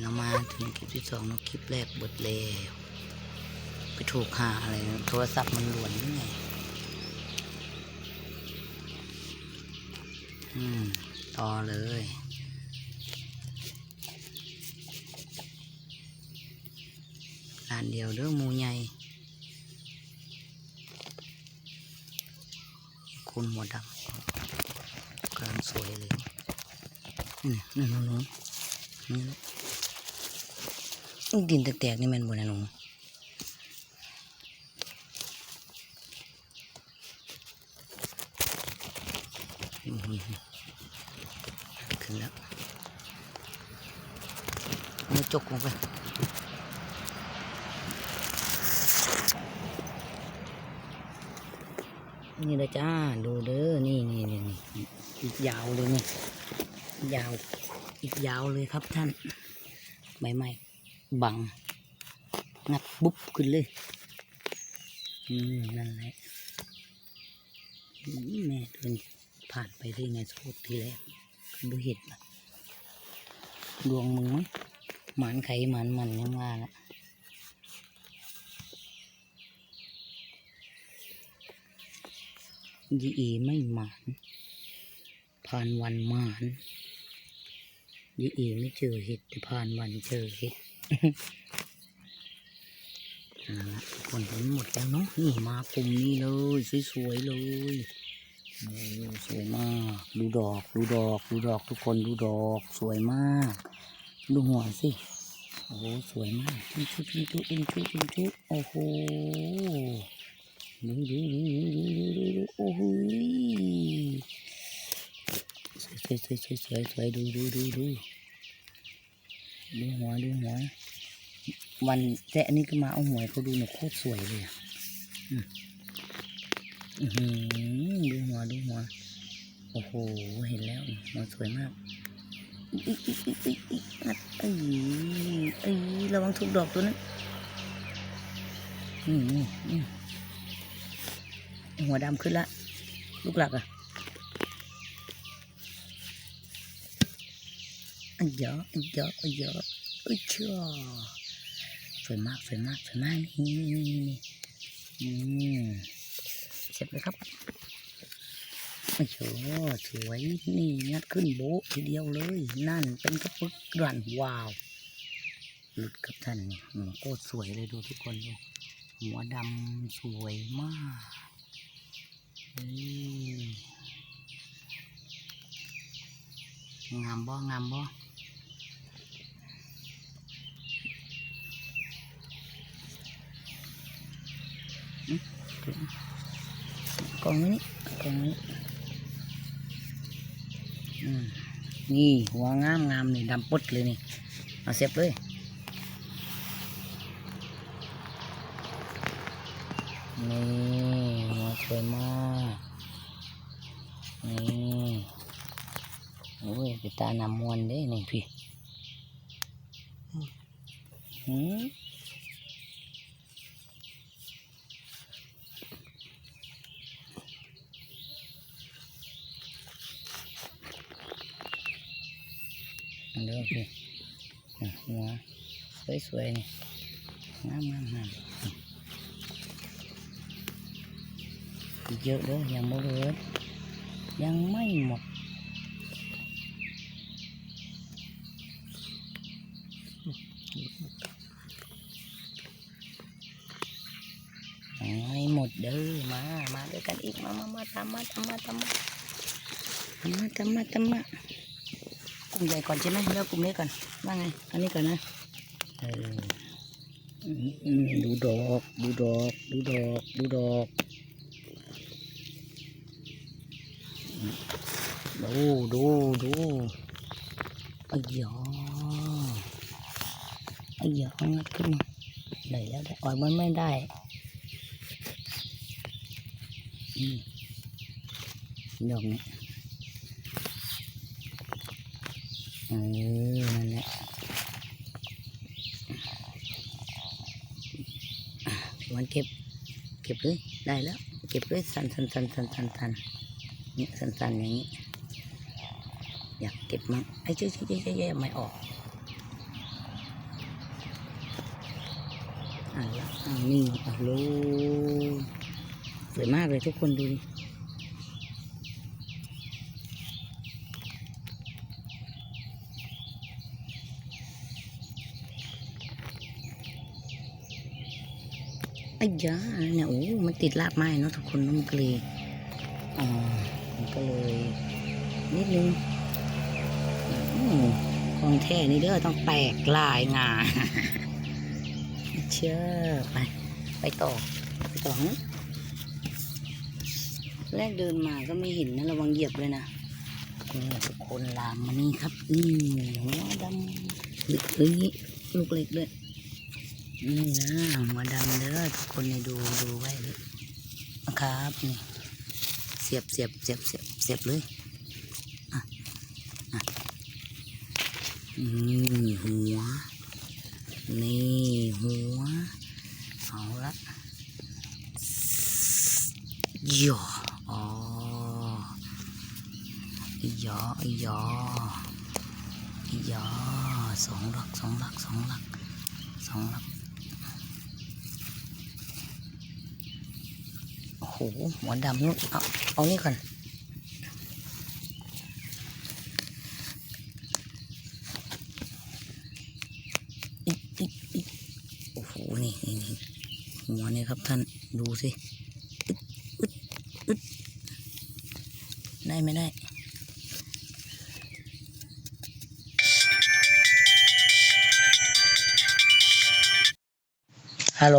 เรามาถึงคลิปที่สองเนอะคลิปแรกบิดแล้วไปถูกหาอะไรโทรศัพท์มันหลวนยังไงอืม ต่อเลยร้านเดียวเด้อมูใหญ่คุณหัวดำกำลังสวยเลยนี่นี่นูหนูนี่ ดินแตกๆนี่มันบนนะหนูอืมขึ้นแล้วมือจกลงไปนี่ลยจ้า ดูเด้อ นี่นี่นี่อีกยาวเลยนี่ยาว อีกยาวเลยครับท่าน ใบไม้ บัง งัดบุ๊บขึ้นเลย อืม นั่นแหละแม่เดินผ่านไปได้ไงโทษทีแรกดูเห็ดนะดวงมึงมั้งหมานไข่หมานมันยังว่าละยีอีไม่หมานผ่านวันหมานยีอีไม่เจอเห็ดแต่ผ่านวันเจอเห็ด คนทั้งหมดแล้วเนาะนี่มากลุ่มนี้เลยสวยๆเลยสวยมากดูดอกดูดอกดูดอกทุกคนดูดอกสวยมาก ดูหัวสิโอ้สวยมากอินชุดอินชุดอินชุดอินชุดโอ้โหดูดูดูดูดูดูดูโอ้โหยสวยสวยสวยสวยดูดูดูดู ดูหัวดูหัววันแต่อันนี้ก็มาเอาหวยเขาดูเนี่ยโคตรสวยเลยอะอืมอื้อหือดูหัวดูหัว โอ้โห เห็นแล้วหัวสวยมากอีกอีกอีกอีกอีกอัดเอ้ยเอ้ยระวังถูกดอกตัวนั้นอืมหัวดำขึ้นละ ลูกหลักอะ อันยออันยออันยออุ้ยชื่อสวยมากสวยมากสวยมากนี่นี่นี่นี่อืมเสร็จเลยครับโอ้โหสวยนี่งัดขึ้นโบทีเดียวเลย นั่นเป็นกระปุกด่านว้าวหลุดกับท่านนี่อืมโคตรสวยเลยดูทุกคนดูหัวดำสวยมากนี่งามบ่งามบ่อืมถึง กองนี้กองนี้นี่หัวงามงามนี่ดำปุ๊ดเลยนี่เอาเสียบเลยนี่หัวสวยมากนี่โอ้ยไปตาหนำมวนเด้นี่พี่หืม เด้อพี่อะหัวสวยๆนี่งามงามงามเยอะเด้อยังไม่เบิดยังไม่หมดยังไม่หมดเด้อมา มาด้วยกันอีกมามามาตามมาตามมาตามมาตามาตามามา ลุ่มใหญ่ก่อนใช่ไหมเลือกกลุ่มนี้ก่อน ว่าไง อันนี้ก่อนนะเอออืมอืมดูดอก ดูดอก ดูดอก ดูดอกดูดูดูไอ้ยอไอ้ยองัดขึ้นมาได้แล้วได้อ่อยมันไม่ได้อืมดอกนี้ เออนั่นแหละมันเก็บ เก็บเลยได้แล้ว เก็บเลยสันสันสันสันสันสันนี่สันสันอย่างนี้ อยากเก็บมั้งไอ้เจ๊เจ๊เจ๊เจ๊ไม่ออกอ่อะนี่อะลูสวยมากเลยทุกคนดูดิ อ้ยาเนี่ยโอ้ มันติดรากไม้เนาะทุกคนนอะมันก็เลยอ่ามันก็เลย นิดนึงอของแท้นี่เด้อต้องแตกลายงาเชื่อไป ไปต่อ ไปต่อนะแรกเดินมาก็ไม่เห็นนะระวังเหยียบเลยนะนี่ทุกคนลามมานี่ครับ นี่หัวดำเฮ้ยลูกเล็กด้วย นี่นะหัวดำเด้อทุกคนนี่ดูดูไว้เลยนะครับนี่เสียบเสียบเสียบเสียบเสียบเลยอะอะนี่หัว นี่หัวเอาละหยออ๋อหยอหยอหยอสองหลักสองหลักสองหลักสองหลักโอ้โหหัวดำนู่นเอาเอานี่ก่อนโอ้โหนี่นี่นี่หัวนี่ครับท่านดูสิอึดอึดอึดได้ไม่ได้ฮัลโหล